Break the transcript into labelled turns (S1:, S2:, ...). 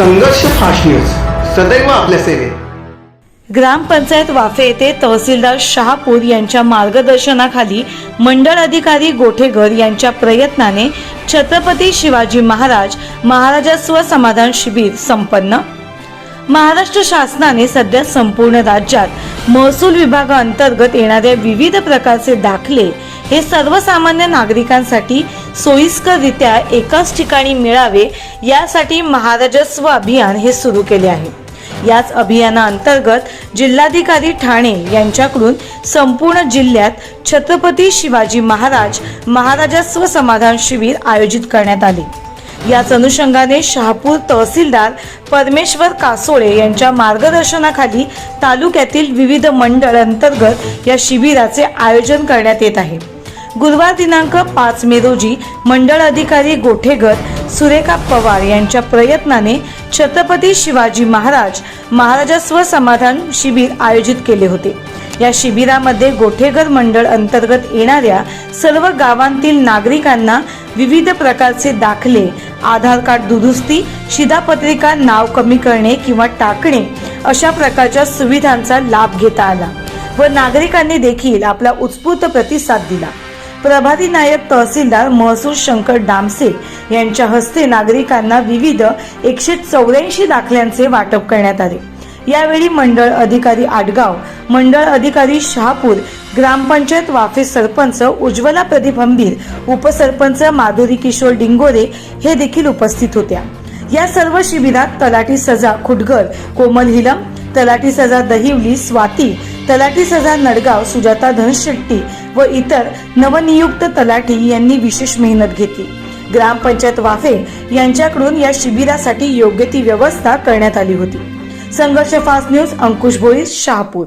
S1: संघर्ष fast news. सदैव आपल्या सेवेत.
S2: ग्रामपंचायत वाफे येथे तहसीलदार शहापूर यांच्या मार्गदर्शनाखाली मंडळ अधिकारी गोठेघर यांच्या प्रयत्नाने छत्रपती शिवाजी महाराज महाराजस्व समाधान शिबिर संपन्न. महाराष्ट्र शासनाने सध्या संपूर्ण राज्यात महसूल विभागाअंतर्गत येणाऱ्या विविध प्रकारचे दाखले हे सर्वसामान्य नागरिकांसाठी सोयीस्कररित्या एकाच ठिकाणी मिळावे यासाठी महाराजस्व अभियान हे सुरू केले आहे. याच अभियानाअंतर्गत जिल्हाधिकारी ठाणे यांच्याकडून संपूर्ण जिल्ह्यात छत्रपती शिवाजी महाराज महाराजस्व समाधान शिबिर आयोजित करण्यात आले. याच अनुषंगाने शहापूर तहसीलदार परमेश्वर कासोळे यांच्या मार्गदर्शनाखाली तालुक्यातील विविध मंडळ अंतर्गत या शिबिराचे आयोजन करण्यात येत आहे. गुरुवार दिनांक पाच मे रोजी मंडळ अधिकारी गोठेगर सुरेखा पवार यांच्या प्रयत्नाने छत्रपती शिवाजी महाराज महाराजस्व समाधान शिबिर आयोजित केले होते. या शिबिरामध्ये गोठेगर मंडळ अंतर्गत येणाऱ्या सर्व गावांतील नागरिकांना विविध प्रकारचे दाखले आधार कार्ड दुरुस्ती शिधापत्रिका नाव कमी करणे किंवा टाकणे अशा प्रकारच्या सुविधांचा लाभ घेता आला व नागरिकांनी देखील आपला उत्स्फूर्त प्रतिसाद दिला. प्रभारी नायक तहसीलदार महसूल शंकर डामसे यांच्या हस्ते नागरिकांना विविध एकशे चौऱ्याऐंशी दाखल्यांचे वाटप करण्यात आले. यावेळी मंडळ अधिकारी आडगाव मंडळ अधिकारी शहापूर ग्रामपंचायत वाफे सरपंच उज्ज्वला प्रदीप हंबीर उपसरपंच माधुरी किशोर डिंगोरे हे देखील उपस्थित होत्या. या सर्व शिबिरात तलाठी सजा खुटगर कोमल हिलम तलाठी सजा दहिवली स्वाती तलाठी सजा नडगाव सुजाता धनशेट्टी व इतर नवनियुक्त तलाठी यांनी विशेष मेहनत घेतली. ग्रामपंचायत वाफे यांच्याकडून या शिबिरासाठी योग्य ती व्यवस्था करण्यात आली होती. Sangharsh fast news Ankush Bhoir Shahapur.